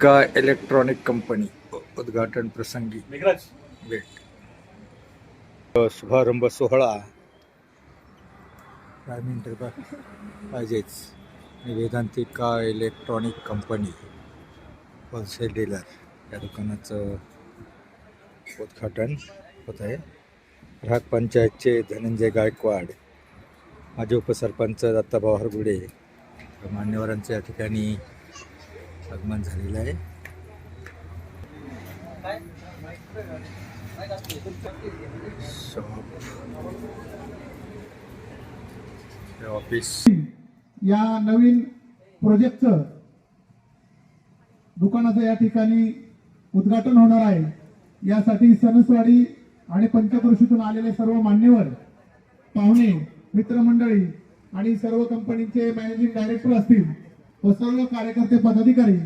का electronic company उद्घाटन प्रसंगी? भेट शुभारंभ सोहळा. काय बा पाहिजेच. Vedantika electronic company wholesale dealer या दुकानाचं उद्घाटन होत आहे. ग्राहक पंचायतचे धनंजय गायकवाड माजी उपसरपंच दत्ताभाऊ हरगुडे मान्यवरांचं या ठिकाणी आगमन झालेलं आहे. ऑफिस या नवीन प्रोजेक्टचं दुकानाचं या ठिकाणी उद्घाटन होणार आहे. यासाठी सणसवाडी आणि पंचक्रोशीतून आलेले सर्व मान्यवर पाहुणे मित्रमंडळी आणि सर्व कंपनीचे मॅनेजिंग डायरेक्टर असतील. व सर्व कार्यकर्ते पदाधिकारी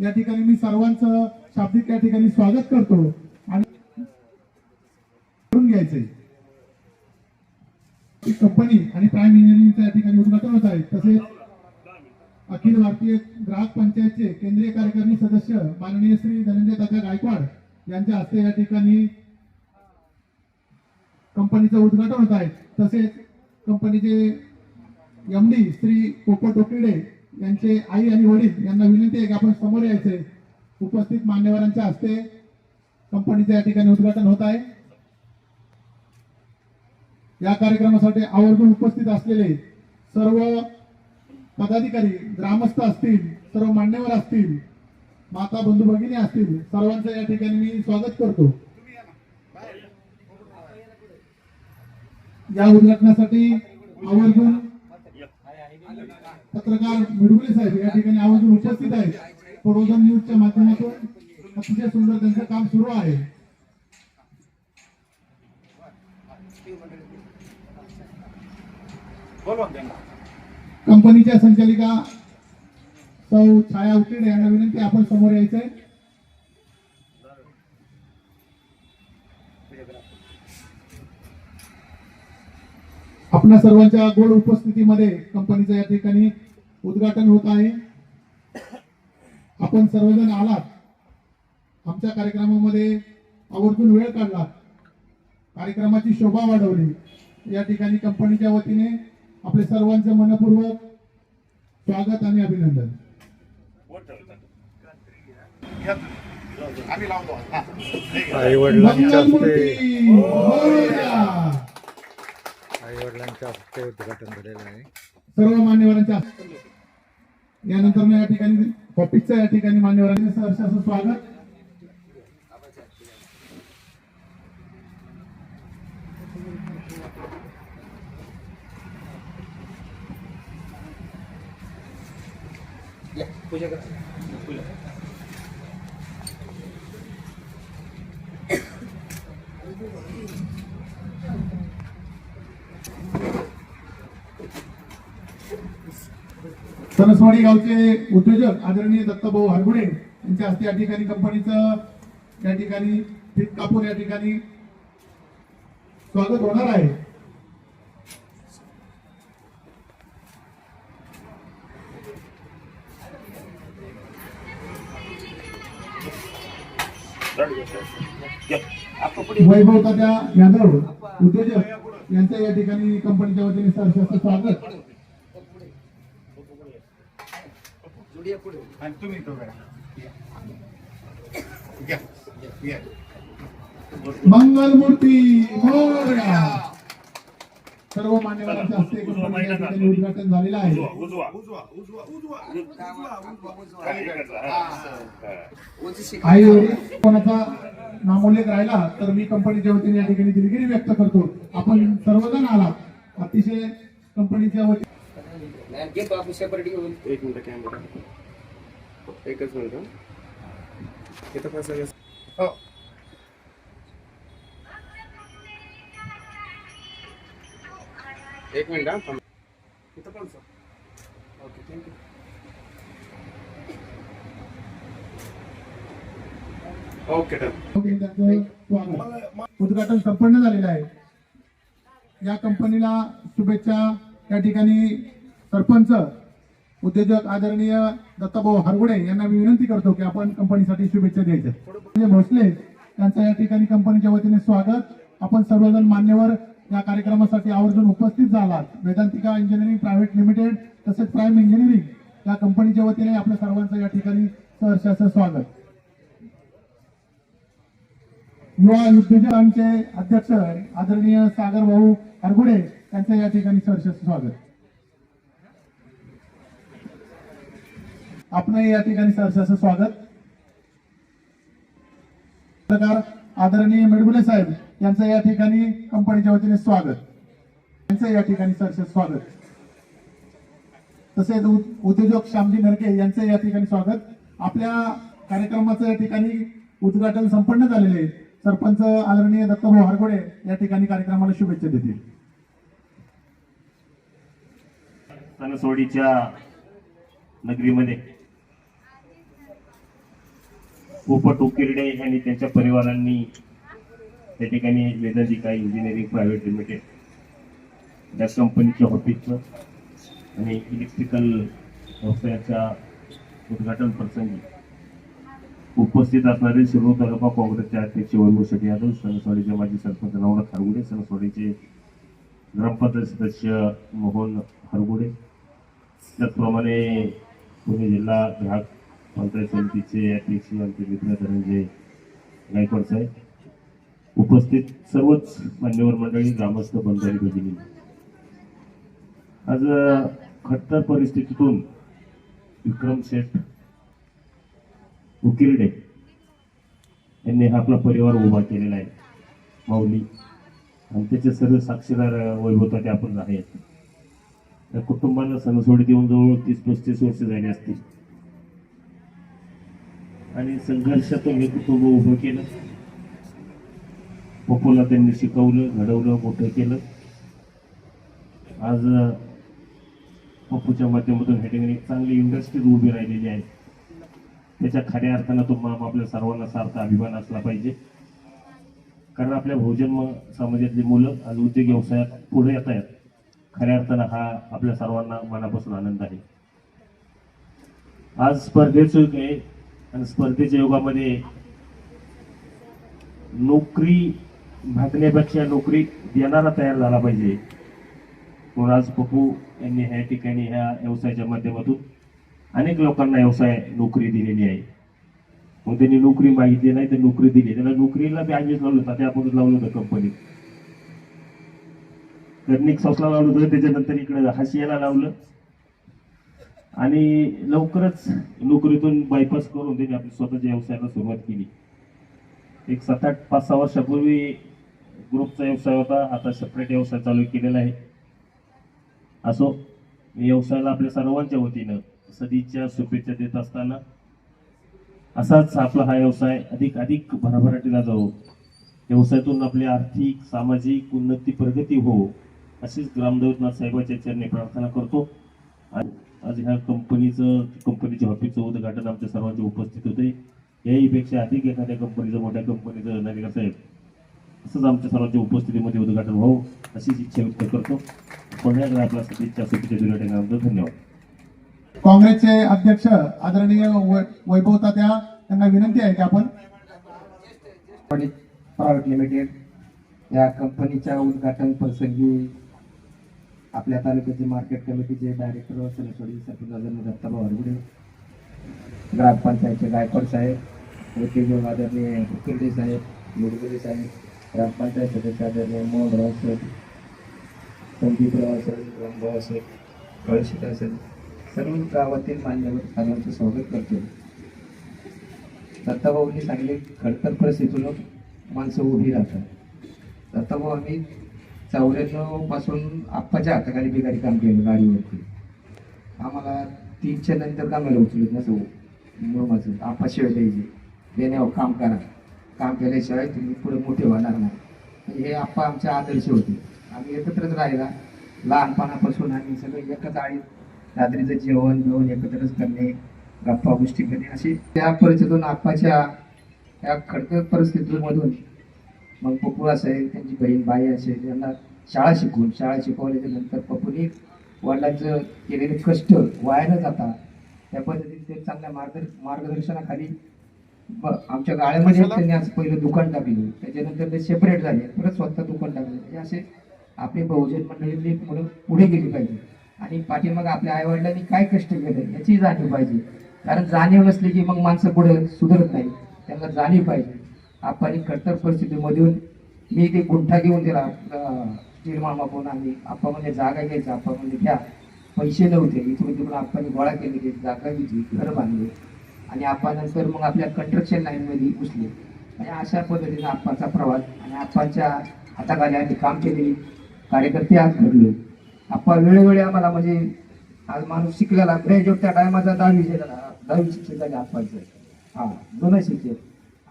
या ठिकाणी मी सर्वांचं शाब्दिक या ठिकाणी स्वागत करतो आणि करून घ्यायचंय. कंपनी आणि प्राईम इंजिनिअरिंगचं या ठिकाणी उद्घाटन होत आहे. तसेच अखिल भारतीय ग्राहक पंचायतचे केंद्रीय कार्यकारिणी सदस्य माननीय श्री धनंजय दादा गायकवाड यांच्या हस्ते या ठिकाणी कंपनीचं उद्घाटन होत आहे. तसेच कंपनीचे एम डी श्री पोपट टोकिडे यांचे आई आणि वडील यांना विनंती आहे की आपण समोर यायचे. उपस्थित मान्यवरांच्या हस्ते कंपनीचं या ठिकाणी उद्घाटन होत आहे. या कार्यक्रमासाठी आवर्जून उपस्थित असलेले सर्व पदाधिकारी ग्रामस्थ असतील सर्व मान्यवर असतील माता बंधू भगिनी असतील सर्वांचं या ठिकाणी मी स्वागत करतो. या उद्घाटनासाठी आवर्जून पत्रकार मिडगुले साहेब या ठिकाणी आवर्जून उपस्थित आहेत. प्रबोधन न्यूजच्या माध्यमातून. अतिशय सुंदर त्यांचं काम सुरू आहे. कंपनीच्या संचालिका सौ छाया उकिडे यांना विनंती आपण समोर यायचंय. आपल्या सर्वांच्या गोड उपस्थितीमध्ये कंपनीचा या ठिकाणी उद्घाटन होत आहे. आपण सर्वजण आलात. आमच्या कार्यक्रमामध्ये आवर्जून वेळ काढला कार्यक्रमाची शोभा वाढवली. या ठिकाणी कंपनीच्या वतीने आपले सर्वांचं मनपूर्वक स्वागत आणि अभिनंदन. हा. आई वडिलांच्या हस्ते. मंगलमूर्ती मोरया. आई वडिलांच्या हस्ते उद्घाटन झालेलं आहे. सर्व मान्यवरांच्या यानंतर या ठिकाणी टॉपिकचं या ठिकाणी मान्यवरांचे सहर्ष असं स्वागत. सणसवाडी गावचे उद्योजक आदरणीय दत्ताभाऊ हरगुडे यांच्या हस्ते या ठिकाणी कंपनीचं या ठिकाणी कापूर कापून या ठिकाणी स्वागत होणार आहे. आता वैभव तात्या यादव उद्योजक यांचं या ठिकाणी कंपनीच्या वतीने स्वागत. आणि तुम्ही करा. घ्या. मंगलमूर्ती सर्व मान्यवरांच्या हस्ते उद्घाटन झालेलं आहे. उजवा उजवा. उजवा उजवा उजवा खाली करायचा. आई वडील कोणाचा नामोल्लेख राहिला तर मी कंपनीच्या वतीने या ठिकाणी दिलगिरी व्यक्त करतो. आपण सर्वजण आलात. अतिशय कंपनीच्या वतीने सेपरेट घेऊन एक मिनिट कॅमेरा एकच मिनिट हं. इथं कसं? हो. एक मिनिट हा थांब. इथं पण सर ओके थँक्यू ओके. उद्घाटन संपन्न झालेलं आहे या कंपनीला शुभेच्छा या ठिकाणी सरपंच उद्योजक आदरणीय दत्ताभाऊ हरगुडे यांना मी विनंती करतो की आपण कंपनीसाठी शुभेच्छा द्यायच्या. म्हणजे भोसले यांचं या ठिकाणी कंपनीच्या वतीने स्वागत. आपण सर्वजण मान्यवर या कार्यक्रमासाठी आवर्जून उपस्थित झालात. वेदांतिका इंजिनिअरिंग प्रायव्हेट लिमिटेड तसेच प्राईम इंजिनिअरिंग या कंपनीच्या वतीने आपल्या सर्वांचं या ठिकाणी सहर्षाचं स्वागत. युवा उद्योजकांचे अध्यक्ष आदरणीय सागर भाऊ हरगुडे यांचं या ठिकाणी सहर्ष स्वागत. आपण या ठिकाणी सहर्ष स्वागत. पत्रकार आदरणीय मेडगुले साहेब यांचं या ठिकाणी कंपनीच्या वतीने स्वागत. यांचं या ठिकाणी सहर्ष स्वागत. तसेच उद्योजक श्यामजी नरके यांचं या ठिकाणी स्वागत. आपल्या कार्यक्रमाचं या ठिकाणी उद्घाटन संपन्न झालेले सरपंच आदरणीय दत्तभाऊ हरगोडे या ठिकाणी कार्यक्रमाला शुभेच्छा देतील. सणसोडीच्या नगरीमध्ये पोपट उकिरडे यांनी त्यांच्या परिवारांनी त्या ठिकाणी वेदांतिका इंजिनिअरिंग प्रायव्हेट लिमिटेड या कंपनीच्या ऑफिसचं आणि इलेक्ट्रिकल व्यवसायाच्या उद्घाटन प्रसंगी उपस्थित असणारे शिरो तालुका काँग्रेसचे अध्यक्ष वैभव शेट्टी यादव सणसवाडीचे माजी सरपंच नवनाथ हरगुडे सणसवाडीचे ग्रामपंचायत सदस्य मोहन हरगुडे. त्याचप्रमाणे पुणे जिल्हा ग्राहक पंचायत समितीचे अध्यक्ष आमचे मित्र धनंजय गायकवाड साहेब. उपस्थित सर्वच मान्यवर मंडळी ग्रामस्थ बंधारी भगिनी. आज खट्टर खडतर परिस्थितीतून विक्रम शेठ उकिरडे यांनी हा आपला परिवार उभा केलेला आहे. माऊली. आणि त्याचे सर्व साक्षीदार वैभवताचे आपण आहेत. त्या कुटुंबाला सणसोडी देऊन जवळ तीस पस्तीस वर्ष झाली असतील. आणि संघर्षातून हे कुटुंब उभं केलं. पप्पूला त्यांनी शिकवलं घडवलं मोठं केलं. आज पप्पूच्या माध्यमातून ह्या ठिकाणी एक चांगली इंडस्ट्री उभी राहिलेली आहे. त्याच्या खऱ्या अर्थानं तो माम आपल्या सर्वांना सार्थ अभिमान असला पाहिजे. कारण आपल्या भोजन समाजातली मुलं आज उद्योग व्यवसायात पुढे येत आहेत. खऱ्या अर्थानं हा आपल्या सर्वांना मनापासून आनंद आहे. आज स्पर्धेचं आहे. आणि स्पर्धेच्या युगामध्ये नोकरी भागण्यापेक्षा नोकरी देणारा तयार झाला पाहिजे. म्हणून आज पप्पू यांनी ह्या ठिकाणी ह्या व्यवसायाच्या माध्यमातून अनेक लोकांना व्यवसाय नोकरी दिलेली आहे. मग त्यांनी नोकरी मागितली नाही तर नोकरी दिली. त्याला नोकरीला बी आम्हीच लावलं होतं. ते आपण लावलं होतं कंपनीत कर्णिक संस्थला लावलं होतं. त्याच्यानंतर इकडे हाशियाला लावलं. आणि लवकरच नोकरीतून बायपास करून त्यांनी आपल्या स्वतःच्या व्यवसायाला सुरुवात केली. एक सात आठ पाच सहा वर्षापूर्वी ग्रुपचा व्यवसाय होता. आता सेपरेट व्यवसाय चालू केलेला आहे. असो व्यवसायाला आपल्या सर्वांच्या वतीनं सदिच्छा शुभेच्छा देत असताना असाच आपला हा व्यवसाय अधिक अधिक भरभराटीला जावो. व्यवसायातून आपली आर्थिक सामाजिक उन्नती प्रगती हो अशीच ग्रामदेवनाथ साहेबाच्या चरणी प्रार्थना करतो. आणि आज ह्या कंपनीचं कंपनीच्या ऑफिसचं उद्घाटन आमच्या सर्वांच्या उपस्थित होते. याहीपेक्षा अधिक एखाद्या कंपनीचं मोठ्या कंपनीचं नागरिक साहेब असंच आमच्या सर्वांच्या उपस्थितीमध्ये उद्घाटन व्हावं अशीच इच्छा व्यक्त करतो. सदिच्छा धन्यवाद. काँग्रेसचे अध्यक्ष आदरणीय वै- वैभव तात्या यांना विनंती आहे की आपण प्रायव्हेट लिमिटेड या कंपनीच्या उद्घाटन प्रसंगी आपल्या तालुक्याचे मार्केट कमिटीचे डायरेक्टर सणसोडी सरपंच आदरणीय दत्ताभाऊ हरगुडे ग्रामपंचायतचे गायकवाड साहेब उद्योग आदरणीय उकिरडे साहेब मुडगुडे साहेब ग्रामपंचायत सदस्य आदरणीय मोहनराव सर संदीपराव असेल रामभाऊ असेल कळशिता असेल सर्व गावातील मान्यवर सर्वांचं स्वागत करतो दत्ताभाऊंनी सांगले खडतर परिस्थितीतून माणसं उभी राहतात. दत्ताभाऊ आम्ही चौऱ्याण्णवपासून आप्पाच्या हाताखाली बिगारी काम केलं गाडीवरती. आम्हाला तीनच्या नंतर कामाला उचलत नसो मुळ माझं आप्पा शिवाय द्यायचे. देण्यावर हो, काम करा. काम केल्याशिवाय तुम्ही पुढे मोठे होणार नाही. म्हणजे हे आप्पा आमचे आदर्श होते. आम्ही एकत्रच राहिला लहानपणापासून आम्ही सगळे एकच आळीत रात्रीचं जेवण बिवण एकत्रच करणे गप्पा गोष्टी करणे अशी त्या परिस्थितीतून आप्पाच्या या खडतर परिस्थितीमधून मग पप्पू असेल त्यांची बहीण बाई असेल यांना शाळा शिकवून शाळा शिकवल्याच्या नंतर पप्पूनी वडिलांचं केलेले कष्ट वाया न जाता त्या पद्धतीने ते चांगल्या मार्ग मार्गदर्शनाखाली आमच्या गाळ्यामध्ये त्यांनी आज पहिलं दुकान टाकलं. त्याच्यानंतर ते सेपरेट झाले. परत स्वतः दुकान टाकलं. म्हणजे असे आपले बहुजन मंडळींनी पुढे पुढे गेली पाहिजे. आणि पाठीमाग आपल्या आई वडिलांनी काय कष्ट केले याची जाणीव पाहिजे. कारण जाणीव नसली की मग माणसं पुढे सुधरत नाही. त्यांना जाणीव पाहिजे. आपण कट्टर परिस्थितीमधून मी ते गुंठा घेऊन दिला निर्माण मागून आम्ही आपण म्हणजे जागा घ्यायचा आपण म्हणजे घ्या. पैसे नव्हते. इथून तिकडून आपण गोळा केले ते जागा घेतली घर बांधले. आणि आपण नंतर मग आपल्या कंट्रक्शन लाईनमध्ये घुसले. आणि अशा पद्धतीने आप्पाचा प्रवास आणि आप्पांच्या हाताखाली आम्ही काम केले. कार्यकर्ते आज घडले. आप्पा वेळोवेळी आम्हाला म्हणजे आज माणूस शिकलेला. ग्रॅज्युएट त्या टायमाचा दहावी झाला दहावी शिक्षक झाले आप्पांचं. हां दोनच शिक्षक.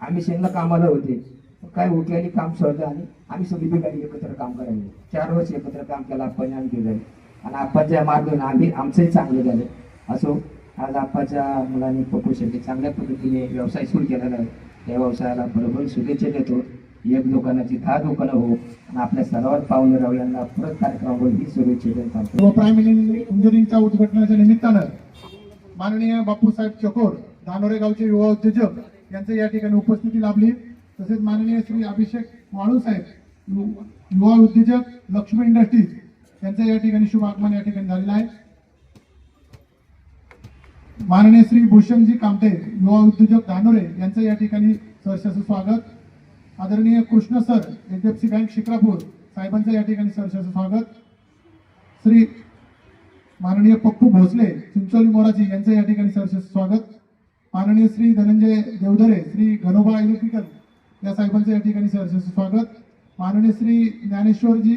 आम्ही शेणला कामाला होते. काय उठल्याने काम सोडलं आणि आम्ही सगळी बिगाडी एकत्र काम करायचे चार वर्ष एकत्र काम केलं आपण आम्ही केलं आणि आप्पाच्या मार्गाने आम्ही आमचंही चांगलं झालं. असो आज आप्पाच्या मुलांनी पप्पू शेट्टी चांगल्या पद्धतीने व्यवसाय सुरू केलेला आहे. त्या व्यवसायाला बरोबर शुभेच्छा देतो. एक दुकानाची दहा दुकानं हो. आणि आपल्या सर्वात पाहुणे राहू यांना परत कार्यक्रमावर ही शुभेच्छा देत व प्राईम इंजिनिअरिंगच्या उद्घाटनाच्या निमित्तानं माननीय बापूसाहेब चकोर धानोरे गावचे युवा उद्योजक यांचं या ठिकाणी उपस्थिती लाभली. तसेच माननीय श्री अभिषेक वाळू साहेब युवा उद्योजक लक्ष्मी इंडस्ट्रीज यांचं या ठिकाणी शुभ आगमन या ठिकाणी झालेलं आहे. माननीय श्री भूषणजी कामटे युवा उद्योजक धानोरे यांचं या ठिकाणी सहर्ष स्वागत. आदरणीय Krishna sir H D F C bank Shikrapur साहेबांचं या ठिकाणी सरशाचं स्वागत. श्री माननीय पप्पू भोसले चिंचोली मोराजी यांचं या ठिकाणी सहर्ष स्वागत. माननीय श्री धनंजय देवधरे श्री घनोबा इलेक्ट्रिकल या साहेबांचं या ठिकाणी सहर्ष स्वागत. माननीय श्री ज्ञानेश्वरजी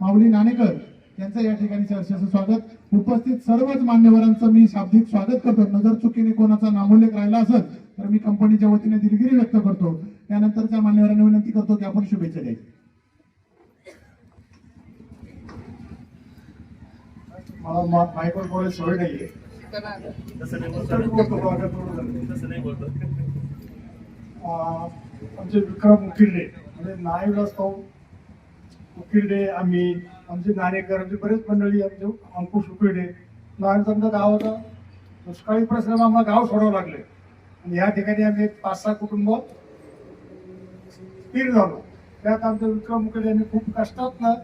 माऊली नाणेकर यांचं या ठिकाणी सहर्ष स्वागत. उपस्थित सर्वच मान्यवरांचं मी शाब्दिक स्वागत करतो. नजर चुकीने कोणाचा नामोल्लेख राहिला असेल तर मी कंपनीच्या वतीने दिलगिरी व्यक्त करतो. त्यानंतरच्या मान्यवरांना विनंती करतो की आपण शुभेच्छा द्यायची. मला मा- माईकवर सवय नाहीये. बोलतो. आमचे विक्रम उकिरडे म्हणजे नाईला असतो उकिरडे आम्ही आमचे नाणेकर आमचे बरेच मंडळी आमचे अंकुश उकिरडे. लहानचा आमचा गाव होता दुष्काळी परिश्रम आम्हाला गाव सोडावं लागले. आणि या ठिकाणी आम्ही एक पाच सहा कुटुंब स्थिर झालो. त्यात आमचं विक्रम उकिरडे यांनी खूप कष्टातनं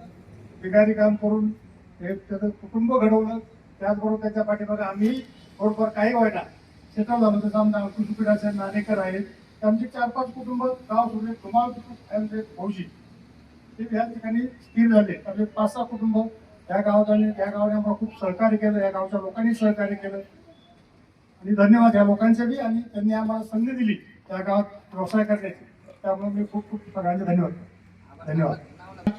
बिगारी काम करून एक त्याचं कुटुंब घडवलं. त्याचबरोबर त्याच्या पाठीमागे आम्ही थोडंफार काही व्हायला. सेटल झालो जसं आमदार अंकुश उकिरडे नाणेकर आहेत. ते आमचे चार पाच कुटुंब गाव सोडले धुमाळ कुटुंब आमचे भौशी ते या ठिकाणी स्थिर झाले. म्हणजे आमचे पाच सहा कुटुंब या गावात आले. त्या गावाने आम्हाला खूप सहकार्य केलं. या गावच्या लोकांनी सहकार्य केलं. आणि धन्यवाद या लोकांचे बी. आणि त्यांनी आम्हाला संधी दिली. त्या गावात व्यवसाय करण्याची. त्यामुळे मी खूप खूप सगळ्यांचे धन्यवाद. धन्यवाद.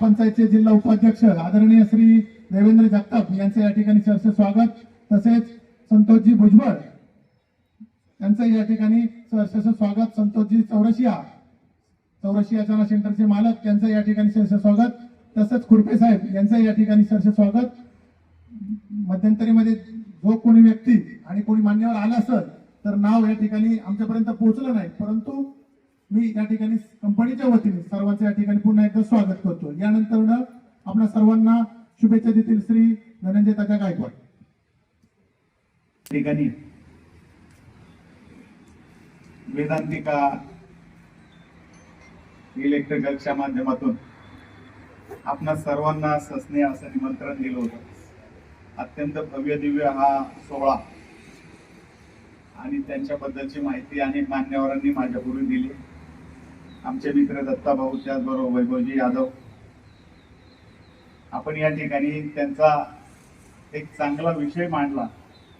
पंचायतचे जिल्हा उपाध्यक्ष आदरणीय श्री देवेंद्र जगताप यांचं या ठिकाणी सहर्ष स्वागत. तसेच संतोषजी भुजबळ यांचं या ठिकाणी सहर्ष स्वागत. संतोषजी चौरसिया चौरसिया चना सेंटरचे मालक यांचं या ठिकाणी सहर्ष स्वागत. तसंच खुरपे साहेब यांचं या ठिकाणी सहर्ष स्वागत. मध्यंतरीमध्ये जो कोणी व्यक्ती आणि कोणी मान्यवर आला असेल तर नाव या ठिकाणी आमच्यापर्यंत पोहोचलं नाही. परंतु मी या ठिकाणी कंपनीच्या वतीने सर्वांचं या ठिकाणी पुन्हा एकदा स्वागत करतो. यानंतर आपल्या सर्वांना शुभेच्छा देतील श्री धनंजय तात्या गायकवाड. ठिकाणी वेदांतिका इलेक्ट्रिकलच्या माध्यमातून आपणा सर्वांना ससने असं निमंत्रण दिलं होतं. अत्यंत भव्य दिव्य हा सोहळा आणि त्यांच्याबद्दलची माहिती अनेक मान्यवरांनी माझ्यापूर्वी दिली. आमचे मित्र दत्ता भाऊ त्याचबरोबर वैभवजी यादव. आपण या ठिकाणी त्यांचा एक चांगला विषय मांडला.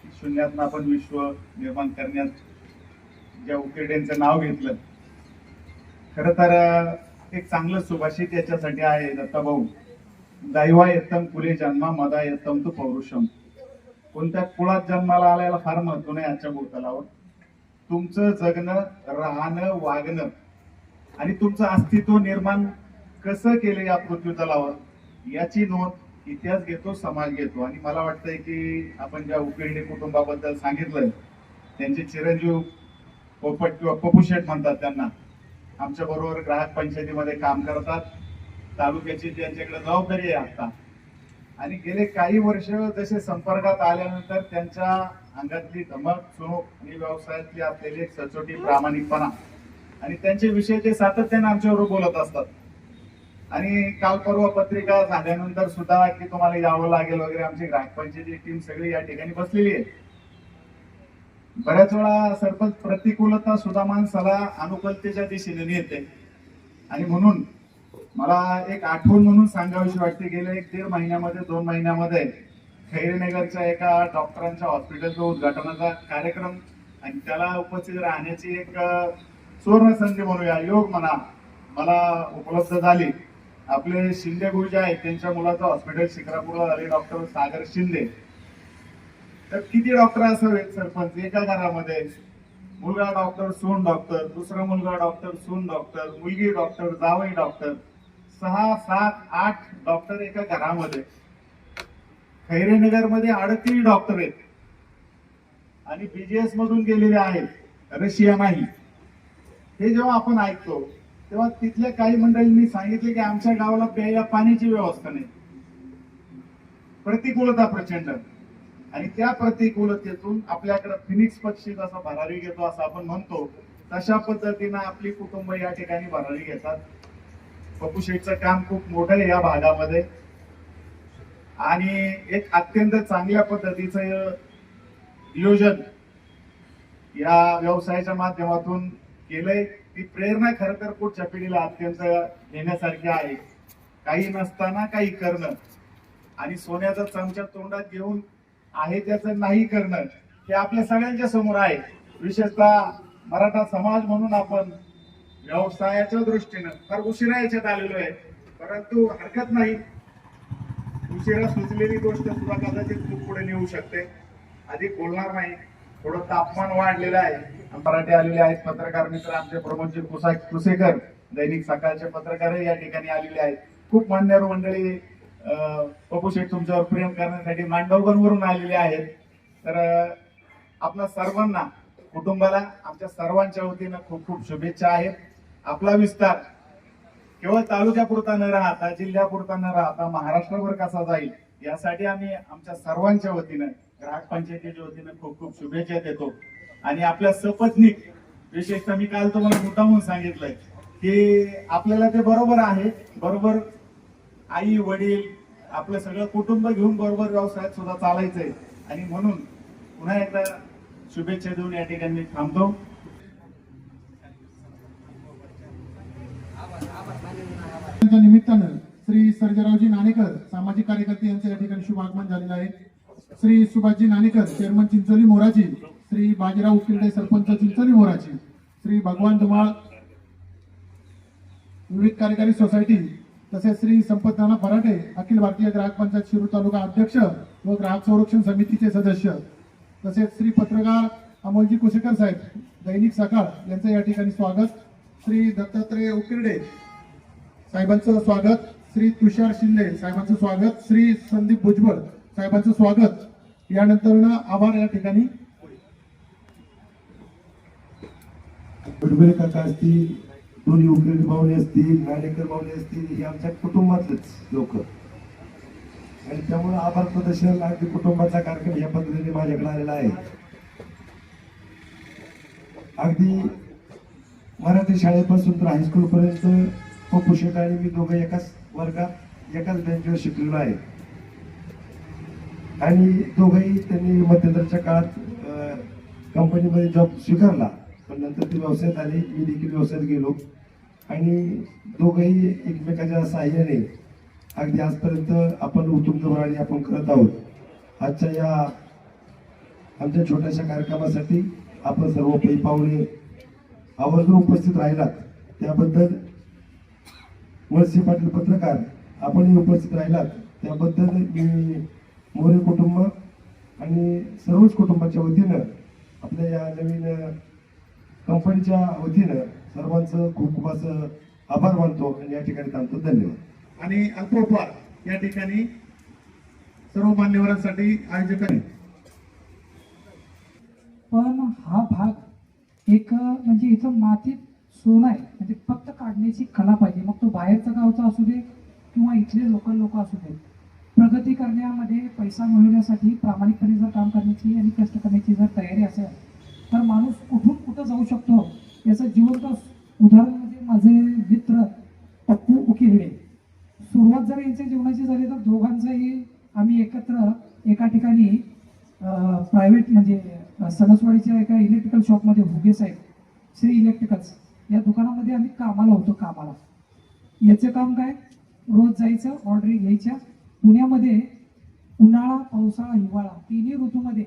की शून्यातनं आपण विश्व निर्माण करण्यात ज्या उकिरड्यांचं नाव घेतलं. खर तर एक चांगलं सुभाषित याच्यासाठी आहे दत्ता भाऊ. दैवा येतम कुले जन्मा मदा येतम तू पौरुषम. कोणत्या कुळात जन्माला आल्याला फार महत्त्व नाही आजच्या भूतलावर. तुमचं जगणं राहणं वागणं आणि तुमचं अस्तित्व निर्माण कसं केलं या पृथ्वी तलावर? याची नोंद इतिहास घेतो समाज घेतो. आणि मला वाटतंय की आपण ज्या उकिरडे कुटुंबाबद्दल सांगितलं त्यांचे चिरंजीव पोपट किंवा पपुशेट म्हणतात त्यांना आमच्या बरोबर ग्राहक पंचायतीमध्ये काम करतात तालुक्याची त्यांच्याकडे जबाबदारी आहे आता. आणि गेले काही वर्ष जसे संपर्कात आल्यानंतर त्यांच्या अंगातली धमक चूक आणि व्यवसायातली असलेली एक सचोटी प्रामाणिकपणा आणि त्यांचे विषय ते सातत्याने आमच्याबरोबर बोलत असतात. आणि काल परवा पत्रिका झाल्यानंतर सुद्धा की तुम्हाला यावं लागेल वगैरे आमची ग्रामपंचायती टीम सगळी या ठिकाणी बसलेली आहे. बऱ्याच वेळा सरपंच प्रतिकूलता सुद्धा माणसाला अनुकूलतेच्या दिशेने नेते. आणि म्हणून मला एक आठवण म्हणून सांगावीशी वाटते गेल्या एक दीड महिन्यामध्ये दोन महिन्यामध्ये खैरेनगरच्या एका डॉक्टरांच्या हॉस्पिटलचा उद्घाटनाचा कार्यक्रम आणि त्याला उपस्थित राहण्याची एक सुवर्ण संधी म्हणूया योग म्हणा मला उपलब्ध झाली. आपले शिंदे गुरुजी आहेत त्यांच्या मुलाचं हॉस्पिटल शिक्रापूरला झाले डॉक्टर सागर शिंदे. तर किती डॉक्टर असावेत सरपंच? एका घरामध्ये. मुलगा डॉक्टर सोन डॉक्टर दुसरा मुलगा डॉक्टर सोन डॉक्टर मुलगी डॉक्टर जावई डॉक्टर सहा सात आठ डॉक्टर एका घरामध्ये. खैरेनगरमध्ये अडतीस डॉक्टर आहेत. आणि बीजीएस मधून गेलेले आहेत रशिया नाही. हे जेव्हा आपण ऐकतो तेव्हा तिथल्या काही मंडळींनी सांगितले की आमच्या गावाला प्यायला पाण्याची व्यवस्था नाही. प्रतिकूलता प्रचंड. आणि त्या प्रतिकूलतेतून आपल्याकडे फिनिक्स पक्षी जसा भरारी घेतो असं आपण म्हणतो तशा पद्धतीनं आपली कुटुंब या ठिकाणी भरारी घेतात. पप्पू शेठचं काम खूप मोठं आहे या भागामध्ये. आणि एक अत्यंत चांगल्या पद्धतीचं नियोजन या व्यवसायाच्या माध्यमातून केलंय ती प्रेरणा खर तर पुढच्या पिढीला अत्यंत घेण्यासारखी आहे. काही नसताना काही करणं. आणि सोन्याचा चमचा तोंडात घेऊन आहे त्याचं नाही करणं हे आपल्या सगळ्यांच्या समोर आहे. विशेषतः मराठा समाज म्हणून आपण व्यवसायाच्या दृष्टीनं फार उशिरा याच्यात आलेलो आहे. परंतु हरकत नाही. उशिरा सुचलेली गोष्ट सुद्धा कदाचित खूप पुढे नेऊ शकते. अधिक बोलणार नाही. थोडं तापमान वाढलेलं आहे. मराठी आलेले आहेत पत्रकार मित्र आमचे प्रमोदजी कुसा कुसेकर दैनिक सकाळचे पत्रकारही या ठिकाणी आलेले आहेत. खूप मान्यवर मंडळी पप्पू शेठ तुमच्यावर प्रेम करण्यासाठी मांडवगणवरून आलेले आहेत. तर आपल्या सर्वांना कुटुंबाला आमच्या सर्वांच्या वतीनं खूप खूप शुभेच्छा आहेत. आपला विस्तार केवळ तालुक्यापुरता न राहता जिल्ह्यापुरता न राहता महाराष्ट्रभर कसा जाईल यासाठी आम्ही आमच्या सर्वांच्या वतीनं ग्राहक पंचायतीच्या वतीनं खूप खूप शुभेच्छा देतो. आणि आपल्या सपत्नीक विशेषतः मी काल तुम्हाला मुद्दामून सांगितलंय की आपल्याला ते बरोबर आहे. बरोबर आई वडील आपलं सगळं कुटुंब घेऊन बरोबर व्यवसायात सुद्धा चालायचंय. आणि म्हणून पुन्हा एकदा शुभेच्छा देऊन या ठिकाणी मी थांबतो. निमित्तानं श्री सर्जरावजी नाणेकर सामाजिक कार्यकर्ते यांचं या ठिकाणी शुभ आगमन झालेलं आहे. श्री सुभाषजी नाणेकर चेअरमन चिंचोली मोराची श्री बाजीराव उकिरडे सरपंच चिंचोली मोराची श्री भगवान धुमाळ विविध कार्यकारी सोसायटी तसेच श्री संपत नाना फराटे अखिल भारतीय ग्राहक पंचायत शिरूर तालुका अध्यक्ष व ग्राहक संरक्षण समितीचे सदस्य. तसेच श्री पत्रकार अमोलजी कुसेकर साहेब दैनिक सकाळ यांचं या ठिकाणी स्वागत. श्री दत्तात्रय उकिरडे साहेबांचं स्वागत. श्री तुषार शिंदे साहेबांचं स्वागत. श्री संदीप भुजबळ साहेबांचं स्वागत. यानंतर आभार या ठिकाणी. बडबडे काका असतील दोन्ही उकेल भावने असतील नाणेकर भावने असतील हे आमच्या कुटुंबातलेच लोक. आणि त्यामुळे आभार प्रदर्शन अगदी कुटुंबाचा कार्यक्रम या पद्धतीने माझ्याकडे आलेला आहे. अगदी मराठी शाळेपासून तर हायस्कूल पर्यंत पप्पू शेट आणि मी दोघं एकाच वर्गात एकाच बेंचवर शिकलेलो आहे. आणि दोघंही त्यांनी मध्यंतरच्या काळात कंपनीमध्ये जॉब स्वीकारला. पण नंतर ते व्यवसायात आले. मी देखील व्यवसायात गेलो. आणि दोघंही एकमेकाच्या साह्याने अगदी आजपर्यंत आपण उतुंगभराने आपण करत आहोत. आजच्या या आमच्या छोट्याशा कार्यक्रमासाठी आपण सर्व पै पाहुणे आवर्जून उपस्थित राहिलात. त्याबद्दल वळसे पाटील पत्रकार आपणही उपस्थित राहिलात. त्याबद्दल मी मोरे कुटुंब आणि सर्वच कुटुंबाच्या वतीनं आपल्या या नवीन कंपनीच्या वतीनं सर्वांचं खूप खूप असं आभार मानतो आणि या ठिकाणी थांबतो. धन्यवाद. आणि अल्पोपहार या ठिकाणी सर्व मान्यवरांसाठी आयोजकांनी पण हा भाग एक म्हणजे इथं मातीत सोनं आहे. म्हणजे फक्त काढण्याची कला पाहिजे. मग तो बाहेरचा गावचा असू दे किंवा इथले लोकल लोक असू दे. प्रगती करण्यामध्ये पैसा मिळवण्यासाठी प्रामाणिकपणे जर काम करण्याची आणि कष्ट करण्याची जर तयारी असेल तर माणूस कुठून कुठं जाऊ शकतो? याचं जिवंत उदाहरण म्हणजे माझे मित्र पप्पू उकिरडे. सुरुवात जर यांच्या जीवनाची झाली तर दोघांचंही आम्ही एकत्र एका ठिकाणी प्रायव्हेट म्हणजे सणसवाडीच्या एका इलेक्ट्रिकल शॉपमध्ये हुगे साहेब श्री इलेक्ट्रिकल्स या दुकानामध्ये आम्ही कामाला होतो कामाला. याचं काम काय? रोज जायचं ऑर्डरी घ्यायच्या पुण्यामध्ये उन्हाळा पावसाळा हिवाळा तिन्ही ऋतूमध्ये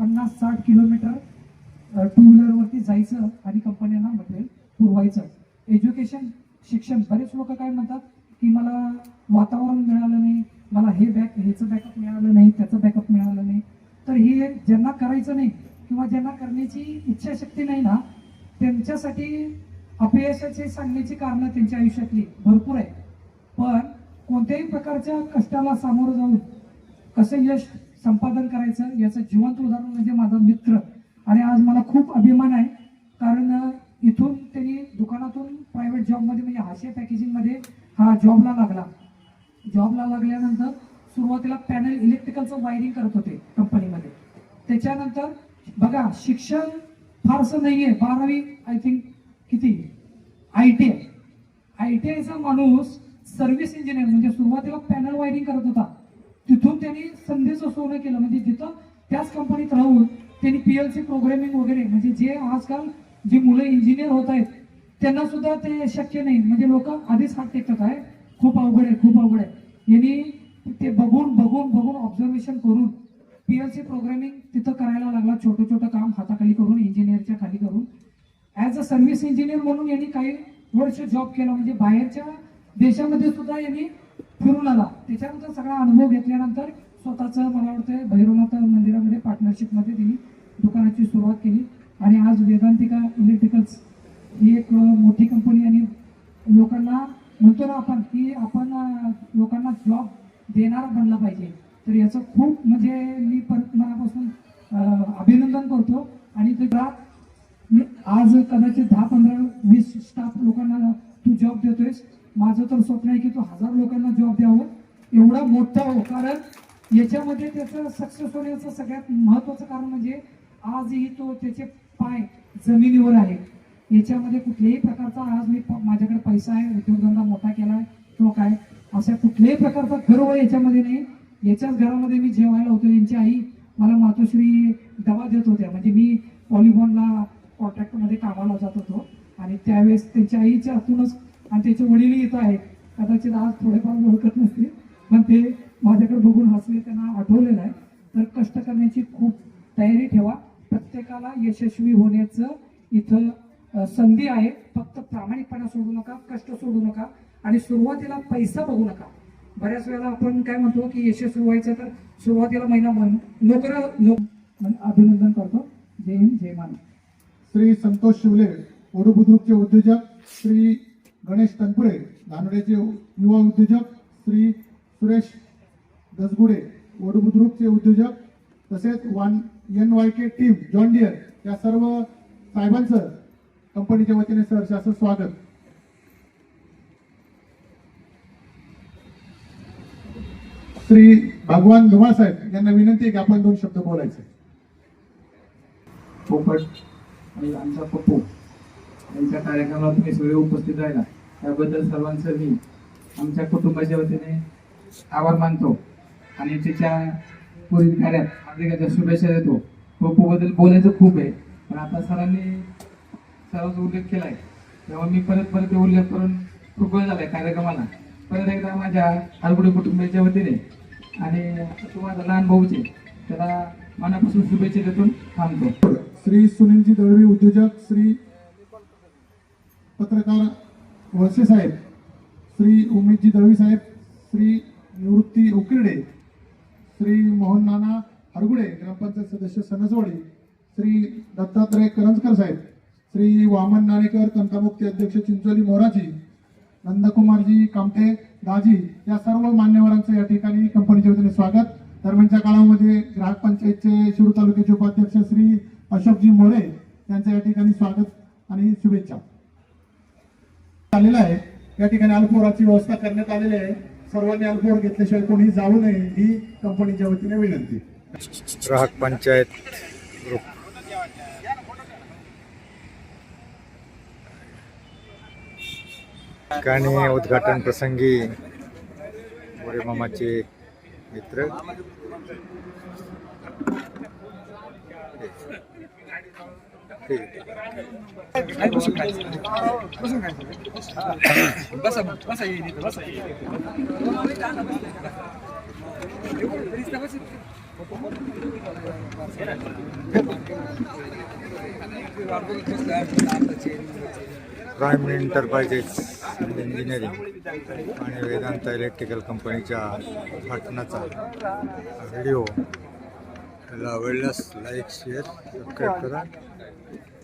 पन्नास साठ किलोमीटर टू व्हीलरवरती जायचं आणि कंपन्यांना मटेरियल पुरवायचं. एज्युकेशन शिक्षण बरेच लोक काय म्हणतात की मला वातावरण मिळालं नाही मला हे बॅक ह्याचं बॅकअप मिळालं नाही त्याचं बॅकअप मिळालं नाही. तर हे ज्यांना करायचं नाही किंवा ज्यांना करण्याची इच्छाशक्ती नाही ना त्यांच्यासाठी अपयशाचे सांगण्याची कारणं त्यांच्या आयुष्यातली भरपूर आहे पण कोणत्याही प्रकारच्या कष्टाला सामोरं जाऊन कसं यश संपादन करायचं याचं जिवंत उदाहरण म्हणजे माझा मित्र. आणि आज मला खूप अभिमान आहे कारण इथून त्यांनी दुकानातून प्रायव्हेट जॉबमध्ये म्हणजे हाशे पॅकेजिंगमध्ये हा जॉबला लागला. जॉबला लागल्यानंतर सुरुवातीला पॅनल इलेक्ट्रिकलचं वायरिंग करत होते कंपनीमध्ये त्याच्यानंतर बघा शिक्षण फारसं नाही आहे बारावी आय थिंक किती? I T I I T आयचा माणूस सर्व्हिस इंजिनियर म्हणजे सुरुवातीला पॅनल वायरिंग करत होता. तिथून त्यांनी संधीचं सोनं केलं. म्हणजे जिथं त्याच कंपनीत राहून त्यांनी पी एल सी प्रोग्रामिंग वगैरे म्हणजे जे आजकाल जी मुलं इंजिनियर होत आहेत त्यांना सुद्धा ते शक्य नाही. म्हणजे लोक आधीच हात टेकतात आहे. खूप अवघड आहे खूप अवघड आहे. यांनी ते बघून बघून बघून ऑब्झर्वेशन करून पी एल सी प्रोग्रामिंग तिथं करायला लागला. छोटं छोटं काम हाताखाली करून इंजिनियरच्या खाली करून. ॲज अ सर्व्हिस इंजिनियर म्हणून यांनी काही वर्ष जॉब केला. म्हणजे बाहेरच्या देशामध्ये सुद्धा यांनी फिरून आला. त्याच्यानंतर सगळा अनुभव घेतल्यानंतर स्वतःचं मला वाटतं भैरवनाथ मंदिरामध्ये पार्टनरशिपमध्ये त्यांनी दुकानाची सुरुवात केली. आणि आज वेदांतिका इलेक्ट्रिकल्स ही एक मोठी कंपनी आणि लोकांना म्हणतो ना आपण की आपण लोकांना जॉब देणारा बनला पाहिजे. तर याचं खूप म्हणजे मी परत मनापासून अभिनंदन करतो. आणि ते आज कदाचित दहा पंधरा वीस स्टाफ लोकांना तू जॉब देतोयस. माझं तर स्वप्न आहे की तो हजार लोकांना जॉब द्यावं. एवढा मोठा हो कारण याच्यामध्ये त्याचं सक्सेस होण्याचं सगळ्यात महत्वाचं कारण म्हणजे आजही तो त्याचे पाय जमिनीवर आहे. याच्यामध्ये कुठल्याही प्रकारचा आज मी प- माझ्याकडे पैसा आहे उद्योगधंदा मोठा केला आहे किंवा काय? अशा कुठल्याही प्रकारचा गर्व याच्यामध्ये नाही. याच्याच घरामध्ये मी जेवायला होतो यांची आई मला मातोश्री दवा देत होत्या. म्हणजे मी पॉलिबॉनला कॉन्ट्रॅक्टमध्ये कामाला जात होतो. आणि त्यावेळेस त्यांच्या आईच्या हातूनच आणि त्याचे वडीलही इथं आहेत. कदाचित आज थोडेफार ओळखत नसतील पण ते माझ्याकडे बघून हसले त्यांना आठवलेलं आहे. तर कष्ट करण्याची खूप तयारी ठेवा. प्रत्येकाला यशस्वी होण्याचं इथं संधी आहे. फक्त प्रामाणिकपणा सोडू नका कष्ट सोडू नका आणि सुरुवातीला पैसा बघू नका. बऱ्याच वेळेला आपण काय म्हणतो की यशस्वी व्हायचं तर सुरुवातीला महिना नोकर अभिनंदन करतो. जय हिंद जय मान श्री संतोष शिवले ओडुबुद्रुकचे उद्योजक श्री गणेश तनपुरे धानोड्याचे युवा उद्योजक श्री सुरेश दसगुडे वडबुद्रुकचे उद्योजक तसेच one N Y K team John Deere या सर्व साहेबांचं कंपनीच्या वतीने सर शासन स्वागत. श्री भगवान धुमाळ साहेब यांना विनंती आहे की आपण दोन शब्द बोलायचे. पोपट आणि आमचा पप्पू. यांच्या कार्यक्रमाला तुम्ही सगळे उपस्थित राहिला. त्याबद्दल सर्वांचं मी आमच्या कुटुंबाच्या वतीने आभार मानतो. आणि त्याच्या पुढील कार्यात हार्दिक शुभेच्छा देतो. पप्पूबद्दल बोलायचं खूप आहे पण आता सरांनी सर्वांचा उल्लेख केला आहे तेव्हा मी परत परत ते उल्लेख करून खूप वेळ झालाय कार्यक्रमाला. परत एकदा माझ्या हरगुडे कुटुंबाच्या वतीने आणि तुम्हाला लहान भाऊचे त्याला मनापासून शुभेच्छा देतो थांबतो. श्री सुनीलजी दळवी उद्योजक श्री पत्रकार वळसे साहेब श्री उमेशजी दळवी साहेब श्री निवृत्ती उकिरडे श्री मोहन नाना हरगुडे ग्रामपंचायत सदस्य सनसवाडी श्री दत्तात्रय करंजकर साहेब श्री वामन नाणेकर तंटामुक्ती अध्यक्ष चिंचोली मोराजी नंदकुमारजी कामटे दाजी या सर्व मान्यवरांचं या ठिकाणी कंपनीच्या वतीने स्वागत. दरम्यानच्या काळामध्ये ग्राहक पंचायतचे शिरूर तालुक्याचे उपाध्यक्ष श्री अशोकजी मोरे यांचं या ठिकाणी स्वागत आणि शुभेच्छा. आलेला आहे. या ठिकाणी अल्पोराची व्यवस्था करण्यात आलेली आहे. सर्वांनी अल्पोर घेतल्याशिवाय कोणी जाऊ नये ही कंपनीच्या वतीने विनंती. ग्राहक पंचायत ठिकाणी उद्घाटन प्रसंगी मोरे मामाचे मित्र. ठीक. प्राईम एंटरप्राइजेस इंजिनिअरिंग आणि वेदांत इलेक्ट्रिकल कंपनीच्या उद्घाटनाचा व्हिडिओ त्याला आवडल्यास लाईक शेअर सबस्क्राईब करा